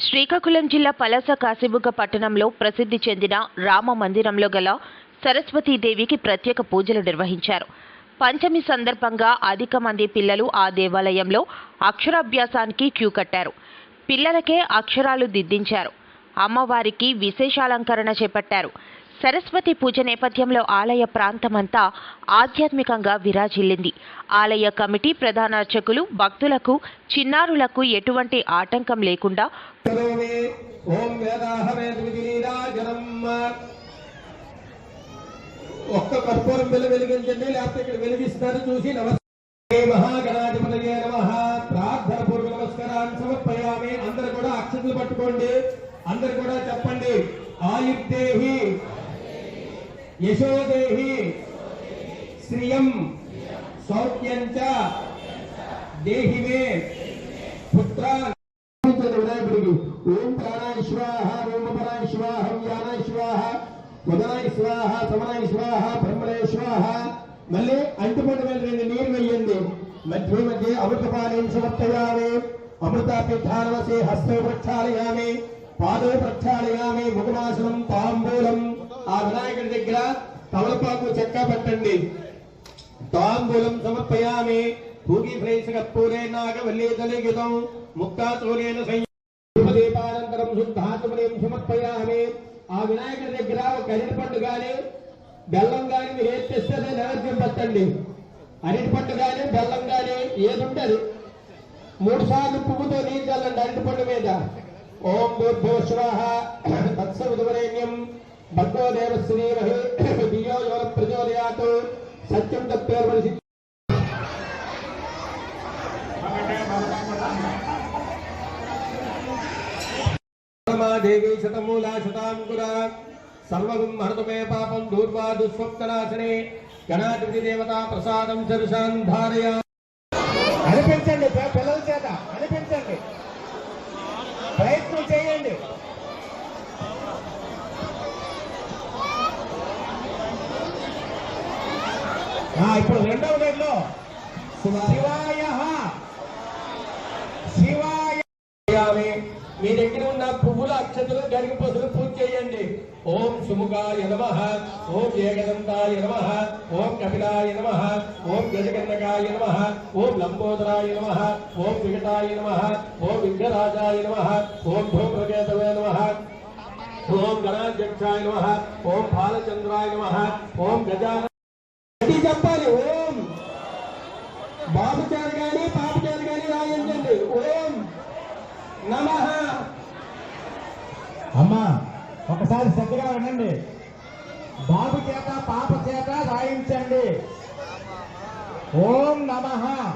శ్రీకాకుళం జిల్లా పలాస కాశీబుగ్గ పట్టణంలో ప్రసిద్ధి చెందిన రామ మందిరంలో గల సరస్వతీదేవికి ప్రత్యేక పూజలు నిర్వహించారు. పంచమి సందర్భంగా అధిక మంది పిల్లలు ఆ దేవాలయంలో అక్షరాభ్యాసానికి క్యూ కట్టారు. పిల్లలకే అక్షరాలు దిద్దించారు. అమ్మవారికి విశేషాలంకరణ చేపట్టారు. సరస్వతి పూజ నేపథ్యంలో ఆలయ ప్రాంతమంతా ఆధ్యాత్మికంగా విరాజిల్లింది. ఆలయ కమిటీ ప్రధానార్చకులు భక్తులకు చిన్నారులకు ఎటువంటి ఆటంకం లేకుండా ఒక్క కర్పూరం వెలు వెలిగించండి లేకపోతే ఇక్కడ వెలిగిస్తారు చూసి నమస్తే. నమ. ప్రార్థన పూర్వ నమస్కారాన్ని సమర్పయామి. అందరు కూడా అక్షతలు పట్టుకోండి. అందరు కూడా చెప్పండి. ఆయుర్దేహి. యశోదేహి శ్రియం సౌఖ్యం దేహివే పుత్ర ఓం ప్రాణాయ స్వాహ ఓం అపరాయ స్వాహ వ్యానాయ స్వాహ వదనాయ స్వాహ సమనాయ స్వాహ బ్రహ్మణాయ స్వాహ మళ్ళీ అంటుపడి మీద రెండు నీరు వెయ్యండి. మధ్య మధ్య అమృతపాలయం సమర్పయామి అమృతాపిఠానవసే హస్తో ప్రక్షాళయామి. పాదో ప్రక్షాళయామి. ముఖమాసనం తాంబూలం. ఆ వినాయకుడి దగ్గర తమలపాకు చెక్క పెట్టండి. తాంబూలం సమర్పయామి. భూగి ఫ్రైసకర్పూరే నాగవల్లీతలిగితం ముక్తాతూరేణ దీపానంతరం శుద్ధాత్మనేం సమర్పయామి. ఆ వినాయకుడి దగ్గర ఒక అరటి పండు గాని బెల్లం గాని మీరు ఏది తెస్తే నైవేద్యం పెట్టండి. అరటి పండు గాని బెల్లం గాని ఏది ఉంటే మూడు సార్లు పువ్వుతో నీరు చల్లండి అరటి పండు మీద. ఓం భూర్భోశ్వాహ తత్సవిధువరేణ్యం భగవో దేవశ్రీమహి దియో యోన ప్రచోదయాత్ సత్యం తప్పేర్వసి దేవి శతమూలా శతాంకురా సర్వం హరతుమే పాపం దూర్వా దుస్వప్ననాశనే గణాధిపతి దేవత ప్రసాదం సరుషాన్ ధారయ అనిపించండి పిల్లల చేత అనిపించండి ప్రయత్నం చేయండి ఆ, ఇప్పుడు రెండవ గదిలో శివాయ శివాయ మీ దగ్గర ఉన్న పువ్వుల అక్షతలు గరిగిపోతులు పూజ చేయండి ఓం సుముఖాయ నమ ఓం ఏకదంతాయ నమ ఓం కపిలాయ నమ ఓం గజగన్నకాయ నమ ఓం లంబోదరాయ నమ ఓం వికటాయ నమ ఓం విఘ్నరాజాయ నమ ఓం భూప్రకేతవే నమ ఓం గణాధ్యక్షాయ నమ ఓం బాలచంద్రాయ నమ ఓం గజాన చెప్పాలి. ఓం. బాబు బాబుచారు గాని పాపచారు గాని రాయించండి. ఓం. నమ. అమ్మా ఒకసారి శ్రద్ధగా వినండి. బాబు చేత పాప చేత రాయించండి. ఓం నమ.